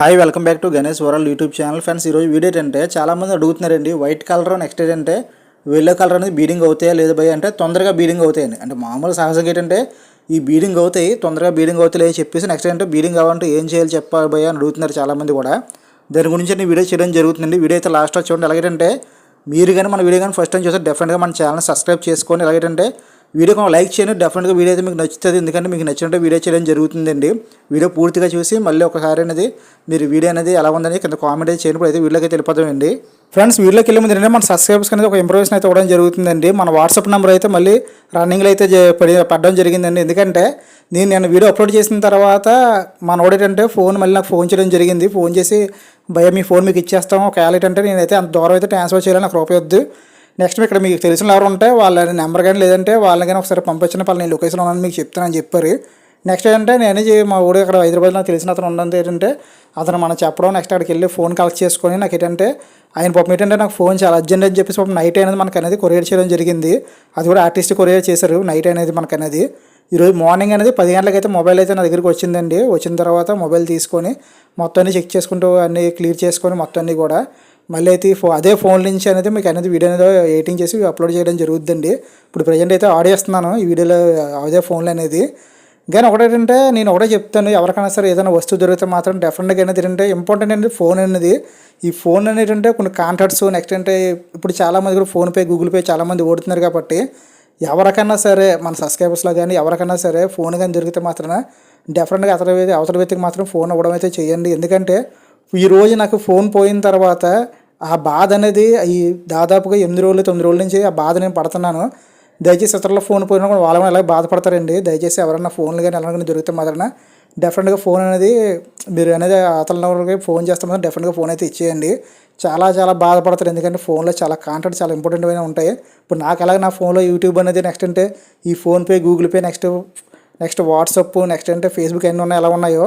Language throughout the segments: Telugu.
Hi welcome back to Ganesh world YouTube channel friends ఈరోజు వీడియో ఏంటంటే చాలామంది అడుగుతున్నారండి వైట్ కలర్ నెక్స్ట్ ఏంటంటే వెల్లో కలర్ అనేది బీడింగ్ అవుతాయా లేదా భయ అంటే తొందరగా బీడింగ్ అవుతాయండి అంటే మామూలు సహజంగా ఏంటంటే ఈ బీడింగ్ అవుతాయి తొందరగా బీడింగ్ అవుతాయి చెప్పేసి నెక్స్ట్ ఏంటంటే బీడింగ్ అవ్వాలంటే ఏం చేయాలి చెప్పాలి భయ అని అడుగుతున్నారు చాలామంది కూడా. దాని గురించి నేను వీడియో చేయడం జరుగుతుందండి. వీడియో అయితే లాస్ట్ చూడండి. ఎలాగంటే మీరు కానీ మన వీడియో కానీ ఫస్ట్ టైం చూస్తే డెఫినెట్గా మన ఛానల్ సబ్స్క్రైబ్ చేసుకొని ఎలాగంటే వీడియో లైక్ చేయండి. డెఫినెట్గా వీడియో అయితే మీకు నచ్చుతుంది. ఎందుకంటే మీకు నచ్చినట్టు వీడియో చేయడం జరుగుతుందండి. వీడియో పూర్తిగా చూసి మళ్ళీ ఒకసారి అనేది మీరు వీడియో అనేది ఎలా ఉందని కింద కామెంట్ అయితే చేయండి. అయితే వీడియోకి అయితే ఫ్రెండ్స్ వీడియోకి వెళ్ళే ముందు మన సబ్స్క్రైబర్స్ అనేది ఒక ఇంప్రూవేషన్ అయితే ఇవ్వడం జరుగుతుందండి. మన వాట్సాప్ నెంబర్ అయితే మళ్ళీ రన్నింగ్లో అయితే పడి పడడం జరిగిందండి. ఎందుకంటే నేను నేను వీడియో అప్లోడ్ చేసిన తర్వాత మన ఏంటంటే ఫోన్ మళ్ళీ నాకు ఫోన్ చేయడం జరిగింది. ఫోన్ చేసి భయ మీ ఫోన్ మీకు ఇచ్చేస్తాం. ఒకవేళ ఏంటంటే నేనైతే అంత దూరం అయితే ట్రాన్స్ఫర్ చేయాలని నాకు రూపాయి వద్దు. నెక్స్ట్ ఇక్కడ మీకు తెలిసిన ఎవరు ఉంటే వాళ్ళ నెంబర్ కానీ లేదంటే వాళ్ళని కానీ ఒకసారి పంపించిన వాళ్ళు నేను లొకేషన్ ఉన్నాను మీకు చెప్తానని చెప్పారు. నెక్స్ట్ ఏంటంటే నేను మా ఊడు ఇక్కడ హైదరాబాద్లో నాకు తెలిసిన అతను ఉండదు ఏంటంటే అతను మనం చెప్పడం నెక్స్ట్ అక్కడికి వెళ్ళి ఫోన్ కలెక్ట్ చేసుకొని నాకు ఏంటంటే ఆయన పాపం ఏంటంటే నాకు ఫోన్ చాలా అర్జెంట్ అని చెప్పేసి పాపం నైట్ అనేది మనకు అనేది కొరియర్ చేయడం జరిగింది. అది కూడా ఆర్టిస్ట్ కొరియర్ చేశారు నైట్ అనేది మనకు అనేది. ఈరోజు మార్నింగ్ అనేది పది గంటలకు అయితే మొబైల్ అయితే నా దగ్గరికి వచ్చిందండి. వచ్చిన తర్వాత మొబైల్ తీసుకొని మొత్తం అన్ని చెక్ చేసుకుంటూ అన్నీ క్లియర్ చేసుకొని మొత్తాన్ని కూడా మళ్ళీ అయితే ఫో అదే ఫోన్ నుంచి అనేది మీకు అనేది వీడియో అనేది ఎడిటింగ్ చేసి అప్లోడ్ చేయడం జరుగుతుందండి. ఇప్పుడు ప్రజెంట్ అయితే ఆడియో ఇస్తున్నాను ఈ వీడియోలో అదే ఫోన్లో అనేది. కానీ ఒకటేంటంటే నేను ఒకటే చెప్తాను ఎవరికైనా సరే ఏదైనా వస్తువు దొరికితే మాత్రం డెఫినెట్గా అనేది ఏంటంటే ఇంపార్టెంట్ అనేది ఫోన్ అనేది. ఈ ఫోన్ అనేది అంటే కొన్ని కాంటాక్ట్స్ నెక్స్ట్ అంటే ఇప్పుడు చాలామంది కూడా ఫోన్పే గూగుల్ పే చాలామంది ఓడుతున్నారు కాబట్టి ఎవరికైనా సరే మన సబ్స్క్రైబర్స్లో కానీ ఎవరికైనా సరే ఫోన్ కానీ దొరికితే మాత్రం డెఫినెట్గా అతని వ్యక్తి అవతల వ్యక్తికి మాత్రం ఫోన్ ఇవ్వడం అయితే చేయండి. ఎందుకంటే ఈ రోజు నాకు ఫోన్ పోయిన తర్వాత ఆ బాధ అనేది ఈ దాదాపుగా ఎనిమిది రోజులు తొమ్మిది రోజుల నుంచి ఆ బాధ నేను పడుతున్నాను. దయచేసి ఇతరుల ఫోన్ పోయినా కూడా వాళ్ళు అలాగే బాధపడతారండి? దయచేసి ఎవరైనా ఫోన్లు కానీ ఎలా దొరికితే మాత్రం డెఫినెట్గా ఫోన్ అనేది మీరు అనేది అతని ఫోన్ చేస్తే మాత్రం డెఫినెట్గా ఫోన్ అయితే ఇచ్చేయండి. చాలా చాలా బాధపడతారు. ఎందుకంటే ఫోన్లో చాలా కాంటాక్ట్ చాలా ఇంపార్టెంట్ అయినా ఉంటాయి. ఇప్పుడు నాకు అలాగే నా ఫోన్లో యూట్యూబ్ అనేది నెక్స్ట్ అంటే ఈ PhonePe Google Pay next next WhatsApp next అంటే ఫేస్బుక్ అన్నీ ఉన్నాయి ఎలా ఉన్నాయో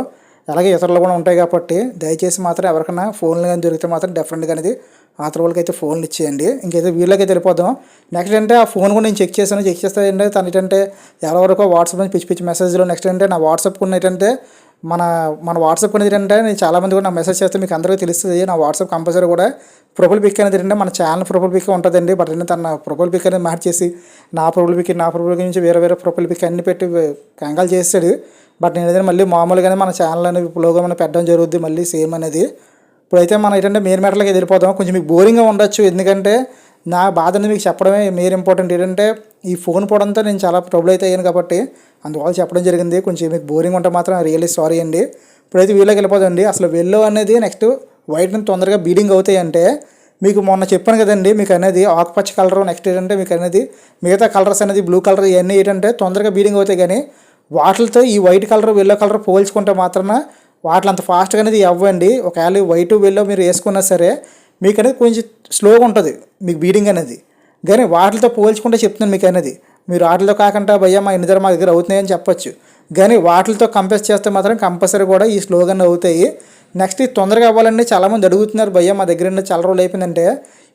అలాగే ఇతరులు కూడా ఉంటాయి కాబట్టి దయచేసి మాత్రం ఎవరికైనా ఫోన్లు కానీ దొరికితే మాత్రం డెఫినెట్గా అనేది ఆతర వాళ్ళకైతే ఫోన్లు ఇచ్చేయండి. ఇంకైతే వీళ్ళకైతే వెళ్ళిపోదాం. నెక్స్ట్ అంటే ఆ ఫోన్ కూడా నేను చెక్ చేశాను. చెక్ చేస్తే ఏంటంటే తను ఏంటంటే ఎవరెవరికో వాట్సాప్ నుంచి పిచ్చి పిచ్చి మెసేజ్లో నెక్స్ట్ అంటే నా వాట్సాప్ కూడా ఏంటంటే మన మన వాట్సాప్ అనేది ఏంటంటే నేను చాలామంది కూడా నా మెసేజ్ చేస్తే మీకు అందరికీ తెలుస్తుంది. నా వాట్సాప్ కంపల్సరీ కూడా ప్రొఫైల్ పిక్ అనేది ఏంటంటే మన ఛానల్ ప్రొఫైల్ పిక్ ఉంటుందండి. బట్ ఏంటంటే తన ప్రొఫైల్ పిక్ అనేది మార్చేసి నా ప్రొఫైల్ పిక్ నా ప్రొఫైల్ నుంచి వేరే వేరే ప్రొఫైల్ పిక్ అన్ని పెట్టి కంగాలు చేస్తాడు. బట్ నేను ఏదైనా మళ్ళీ మామూలుగానే మన ఛానల్ అనేది లోగో మనం పెట్టడం జరుగుద్ది మళ్ళీ సేమ్ అనేది. ఇప్పుడైతే మనం ఏంటంటే మెయిన్ మ్యాటర్లకి వెళ్ళిపోతాం కొంచెం మీకు బోరింగ్గా ఉండొచ్చు. ఎందుకంటే నా బాధను మీకు చెప్పడమే మీరు ఇంపార్టెంట్ ఏంటంటే ఈ ఫోన్ పోవడంతో నేను చాలా ట్రబుల్ అయితే అయ్యాను కాబట్టి అందువల్ల చెప్పడం జరిగింది. కొంచెం మీకు బోరింగ్ ఉంటే మాత్రం రియల్లీ సారీ అండి. ఇప్పుడైతే వీళ్ళకి వెళ్ళిపోదండి అసలు వెల్లో అనేది నెక్స్ట్ వైట్ నుంచి తొందరగా బీడింగ్ అవుతాయి అంటే మీకు మొన్న చెప్పాను కదండి మీకు అనేది ఆకుపచ్చ కలర్ నెక్స్ట్ ఏంటంటే మీకు అనేది మిగతా కలర్స్ అనేది బ్లూ కలర్ ఇవన్నీ ఏంటంటే తొందరగా బీడింగ్ అవుతాయి కానీ వాటితో ఈ వైట్ కలర్ వెల్లో కలర్ పోల్చుకుంటే మాత్రాన వాటిలో అంత ఫాస్ట్గా అనేది అవ్వండి. ఒకవేళ వైట్ వెల్లో మీరు వేసుకున్నా సరే మీకు అనేది కొంచెం స్లోగా ఉంటుంది. మీకు బీడింగ్ అనేది. కానీ వాటితో పోల్చుకుంటే చెప్తున్నాను మీకు అనేది మీరు వాటితో కాకుండా భయ్యా మా ఇద్దరు దగ్గర మా దగ్గర అవుతున్నాయని చెప్పొచ్చు. కానీ వాటితో కంపేర్ చేస్తే మాత్రం కంపల్సరీ కూడా ఈ స్లోగన్ అవుతాయి. నెక్స్ట్ ఇది తొందరగా అవ్వాలండి చాలామంది అడుగుతున్నారు. భయ్యా మా దగ్గర నుండి చాలా రోజులు అయిపోయిందంటే.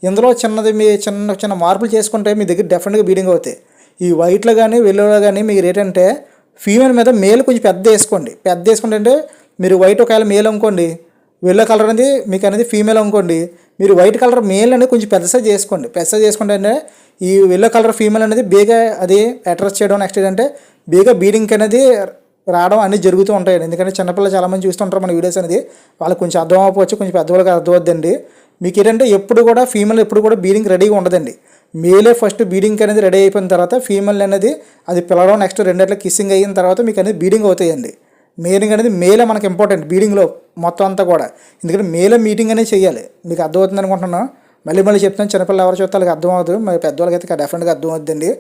ఇందులో చిన్నది మీ చిన్న చిన్న మార్పులు చేసుకుంటే మీ దగ్గర డెఫినెట్గా బీడింగ్ అవుతాయి. ఈ వైట్లో కానీ వెల్లులో కానీ మీరు ఏంటంటే ఫీమేల్ మీద మేల్ కొంచెం పెద్ద వేసుకోండి. పెద్ద వేసుకుంటే అంటే మీరు వైట్ ఒకవేళ మేల్ అనుకోండి వెల్లో కలర్ అనేది మీకు అనేది ఫీమేల్ అనుకోండి మీరు వైట్ కలర్ మేల్ అనేది కొంచెం పెద్ద సైజ్ చేసుకోండి. పెద్ద సైజ్ చేసుకుంటే ఈ ఎల్లో కలర్ ఫీమేల్ అనేది బేగా అది అట్రాక్ట్ చేయడం నెక్స్ట్ ఏంటంటే బేగా బీడింగ్ అనేది రావడం అన్నీ జరుగుతూ ఉంటాయండి. ఎందుకంటే చిన్నపిల్లలు చాలామంది చూస్తుంటారు మన వీడియోస్ అనేది. వాళ్ళకి కొంచెం అర్థం అవ్వచ్చు కొంచెం పెద్దవాళ్ళకి అర్థం అవుద్దండి. మీకు ఏంటంటే ఎప్పుడు కూడా ఫీమేల్ ఎప్పుడు కూడా బీడింగ్ రెడీగా ఉండదండి. మేలే ఫస్ట్ బీడింగ్ అనేది రెడీ అయిపోయిన తర్వాత ఫీమేల్ అనేది అది పిలవడం నెక్స్ట్ రెండేళ్ళ కిస్సింగ్ అయిన తర్వాత మీకు అనేది బీడింగ్ అవుతాయండి. మీటింగ్ అనేది మేలే మనకి ఇంపార్టెంట్ బీడింగ్లో మొత్తం అంతా కూడా. ఎందుకంటే మేలే మీటింగ్ అనేది చేయాలి మీకు అర్థమవుతుంది అనుకుంటున్నాను మళ్ళీ మళ్ళీ చెప్తాను చిన్నపిల్లలు ఎవరు చూస్తే వాళ్ళకి అర్థం అవుతుంది మరి పెద్దవాళ్ళకి అయితే డెఫినెట్గా అర్థం అవుతుందండి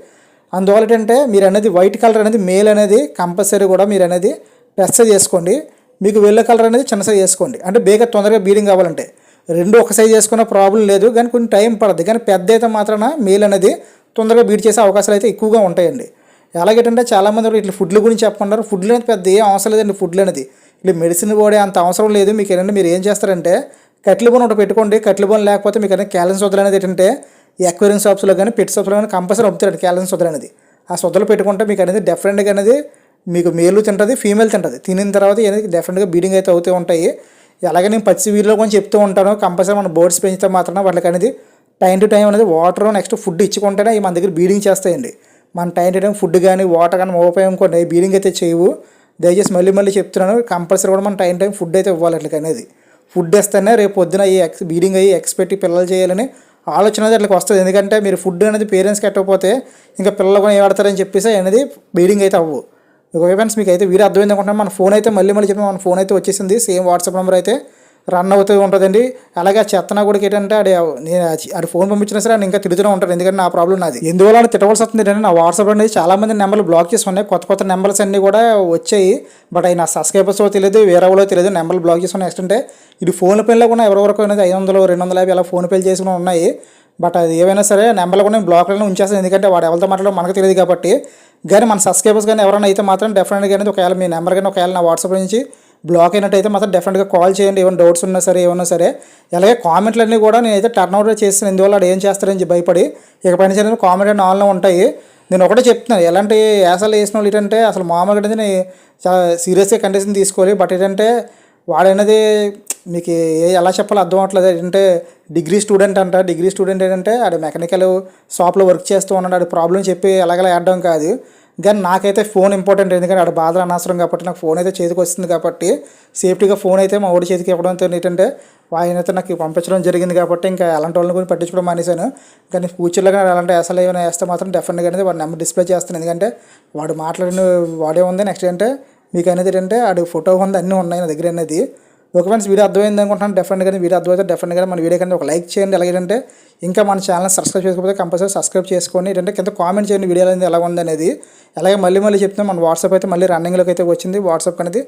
అందువల్ల ఏంటంటే మీరు అనేది వైట్ కలర్ అనేది మేల్ అనేది కంపల్సరీ కూడా మీరు అనేది పెద్ద చేసుకోండి. మీకు వెల్ల కలర్ అనేది చిన్న సైజ్ చేసుకోండి. అంటే బేగా తొందరగా బీడింగ్ కావాలంటే. రెండు ఒక సైజ్ చేసుకున్న ప్రాబ్లం లేదు కానీ కొంచెం టైం పడుతుంది కానీ పెద్ద అయితే మాత్రాన మేల్ అనేది తొందరగా బీట్ చేసే అవకాశాలు అయితే ఎక్కువగా ఉంటాయండి. ఎలాగేటంటే చాలామంది కూడా ఇట్లా ఫుడ్ల గురించి చెప్పుకుంటారు. ఫుడ్లు అనేది పెద్ద ఏం అవసరం లేదండి ఫుడ్లు అనేది. ఇట్లా మెడిసిన్ కూడా అంత అవసరం లేదు. మీకు ఏంటంటే మీరు ఏం చేస్తారంటే కట్ల బోన్ ఒకటి పెట్టుకోండి. కట్ల బోన్ లేకపోతే మీకు అనేది క్యాలెన్స్ వదలు అనేది ఏంటంటే ఈ షాప్స్లో కానీ పెట్ షాప్స్లో కానీ కంపల్సరీ అమ్ముతారండి క్యాలెన్స్ వదలు అనేది. ఆ సొద్దలు పెట్టుకుంటే మీకు అనేది డెఫరెంట్గా అనేది మీకు మేలు తింటుంది ఫీమేల్ తింటుంది. తినిన తర్వాత అనేది డెఫరెంట్గా బీడింగ్ అయితే అవుతూ ఉంటాయి. అలాగే నేను పచ్చి వీడియోలో కొంచెం చెప్తూ ఉంటాను. కంపల్సరీ మన బోర్డ్స్ పెంచితే మాత్రం వాళ్ళకి అనేది టైం టు టైం అనేది వాటర్ నెక్స్ట్ ఫుడ్ ఇచ్చుకుంటేనే మన దగ్గర బీడింగ్ చేస్తాయండి. మన టైం టు టైం ఫుడ్ కానీ వాటర్ కానీ ఉపయోగం కొన్ని బీడింగ్ అయితే చేయవు. దయచేసి మళ్ళీ మళ్ళీ చెప్తున్నాను కంపల్సరీ కూడా మనం టైం టైం ఫుడ్ అయితే ఇవ్వాలి అట్లకి అనేది. ఫుడ్ ఇస్తేనే రేపు పొద్దున ఈ ఎక్స్ బీడింగ్ అయ్యి ఎక్స్పెక్ట్ పిల్లలు చేయాలని ఆలోచన అనేది అట్లకి వస్తుంది. ఎందుకంటే మీరు ఫుడ్ అనేది పేరెంట్స్కి కట్టకపోతే ఇంకా పిల్లలు కూడా ఏమాడతారని చెప్పేసి అనేది బీడింగ్ అయితే అవ్వు. ఒక ఫ్రెండ్స్ మీకు అయితే వీడియో అర్థమైంది అనుకుంటున్నాను. మన ఫోన్ అయితే మళ్ళీ మళ్ళీ చెప్పి మన ఫోన్ అయితే వచ్చేసింది. సేమ్ వాట్సాప్ నెంబర్ అయితే రన్ అవుతూ ఉంటుందండి. అలాగే ఆ చెత్తన కూడా ఏంటంటే అది నేను ఫోన్ పంపించినా సరే ఇంకా తిడుతూనే ఉంటాను ఎందుకంటే నా ప్రాబ్లం నాది. ఎందువల్ల అని తిట్టవలసి వస్తుంది ఏంటంటే నా వాట్సాప్ అనేది చాలా మంది నెంబర్లు బ్లాక్ చేసి ఉన్నాయి. కొత్త కొత్త నెంబర్స్ అన్నీ కూడా వచ్చాయి. బట్ అవి నా సబ్స్క్రైబర్స్ తెలియదు వేరే వాళ్ళు తెలియదు నెంబర్లు బ్లాక్ చేసి ఉన్నాయి. నెక్స్ట్ అంటే ఇది ఫోన్ పేలో కూడా ఎవరెవరికి అనేది ఐదు వందలు రెండు వందల యాభై అలా ఫోన్ పేలు చేసుకుని ఉన్నాయి. బట్ అది ఏమైనా సరే నెంబర్లు కూడా నేను బ్లాక్లను ఉంచేస్తాను. ఎందుకంటే వాడు ఎవరితో మాట్లాడో మనకు తెలియదు కాబట్టి. కానీ మన సబ్స్క్రైబర్స్ కానీ ఎవరైనా అయితే మాత్రం డెఫినెట్గా అనేది ఒకవేళ మీ నెంబర్ కానీ ఒకవేళ నా వాట్సాప్ నుంచి బ్లాక్ అయినట్టయితే మాత్రం డెఫినెట్గా కాల్ చేయండి. ఏమైనా డౌట్స్ ఉన్నా సరే ఏమన్నా సరే. అలాగే కామెంట్లన్నీ కూడా నేనైతే టర్న్ అవుట్ చేస్తాను. ఎందువల్ల ఏం చేస్తారని భయపడి. ఇకపైన సరే కామెంట్ అన్నీ ఆన్లో ఉంటాయి. నేను ఒకటే చెప్తున్నాను. ఎలాంటి యాసలు వేసిన వాళ్ళు ఏంటంటే అసలు మామూలుగా అనేది నేను చాలా సీరియస్గా కండిషన్ తీసుకోవాలి. బట్ ఏంటంటే వాడనేది మీకు ఏ ఎలా చెప్పాలో అర్థం అవ్వట్లేదు. ఏంటంటే డిగ్రీ స్టూడెంట్ అంట. డిగ్రీ స్టూడెంట్ ఏంటంటే ఆడు మెకానికల్ షాప్లో వర్క్ చేస్తూ ఉన్నాడు. ఆడు ప్రాబ్లం చెప్పి ఎలాగలా ఆడడం కాదు. కానీ నాకైతే ఫోన్ ఇంపార్టెంట్ ఎందుకంటే ఆడ బాధలు అనవసరం కాబట్టి నాకు ఫోన్ అయితే చేతికి వస్తుంది కాబట్టి సేఫ్టీగా ఫోన్ అయితే మా ఓడి చేతికి ఇవ్వడంతో ఏంటంటే ఆయన అయితే నాకు పంపించడం జరిగింది కాబట్టి ఇంకా అలాంటి వాళ్ళని కూడా పట్టించుకోవడం మానేశాను. కానీ ఫ్యూచర్లో కానీ అలాంటి అసలు ఏమైనా వేస్తే మాత్రం డెఫినెట్గా అనేది వాడి నెంబర్ డిస్ప్లే చేస్తాను. ఎందుకంటే వాడు మాట్లాడిన వాడే ఉంది. నెక్స్ట్ ఏంటంటే మీకు అనేది ఏంటంటే ఆడు ఫోటో ఉంది అన్నీ ఉన్నాయి నా దగ్గర అనేది. ఒక ఫ్రెండ్స్ వీడియో అర్థమైంది అనుకుంటున్నాను. డెఫినెట్గా వీడియో అర్థమైతే డెఫినెట్గా మన వీడియో కానీ ఒక లైక్ చేయండి. అలాగే ఇంకా మన ఛానల్ సబ్స్క్రైబ్ చేసుకోకపోతే కంపల్సరీ సబ్స్క్రైబ్ చేసుకోండి. ఏంటంటే కింద కామెంట్ చేయండి వీడియో అనేది ఎలా ఉంది అనేది. అలాగే మళ్ళీ మళ్ళీ చెప్తున్నాం మన వాట్సాప్ అయితే మళ్ళీ రన్నింగ్లోకి అయితే వచ్చింది. వాట్సాప్ అనేది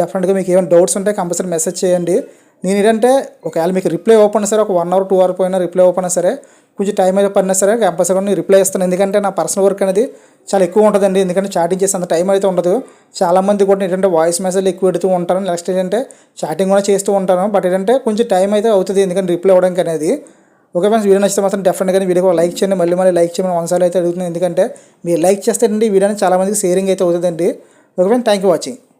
డెఫినెట్గా మీకు ఏమైనా డౌట్స్ ఉంటే కంపల్సరీ మెసేజ్ చేయండి. నేను ఏంటంటే ఒకవేళ మీకు రిప్లై ఓపెన్ సరే ఒక వన్ అవర్ టూ అవర్ పోయినా రిప్లై ఓపెన్ సరే కొంచెం టైం అయితే పడినా సరే కంపల్సరీ నేను రిప్లై ఇస్తాను ఎందుకంటే నా పర్సనల్ వర్క్ అనేది చాలా ఎక్కువ ఉంటుందండి. ఎందుకంటే చాటింగ్ చేసే అంత టైం అయితే ఉండదు. చాలామంది కూడా ఏంటంటే వాయిస్ మెసేజ్లు ఎక్కువ పెడుతూ ఉంటాను నెక్స్ట్ ఏంటంటే చాటింగ్ కూడా చేస్తూ ఉంటాను. బట్ ఏంటంటే కొంచెం టైం అయితే అవుతుంది ఎందుకంటే రిప్లై అవ్వడానికి అనేది. ఓకే ఫ్రెండ్స్ వీడియో నచ్చితే మాత్రం డెఫినెట్గా వీడియో లైక్ చేయండి. మళ్ళీ మళ్ళీ లైక్ చేయమని వన్సార్లు అయితే అడుగుతుంది ఎందుకంటే మీరు లైక్ చేస్తే అండి వీడియోని చాలామందికి షేరింగ్ అయితే అవుతుందండి. Okay friends thank you watching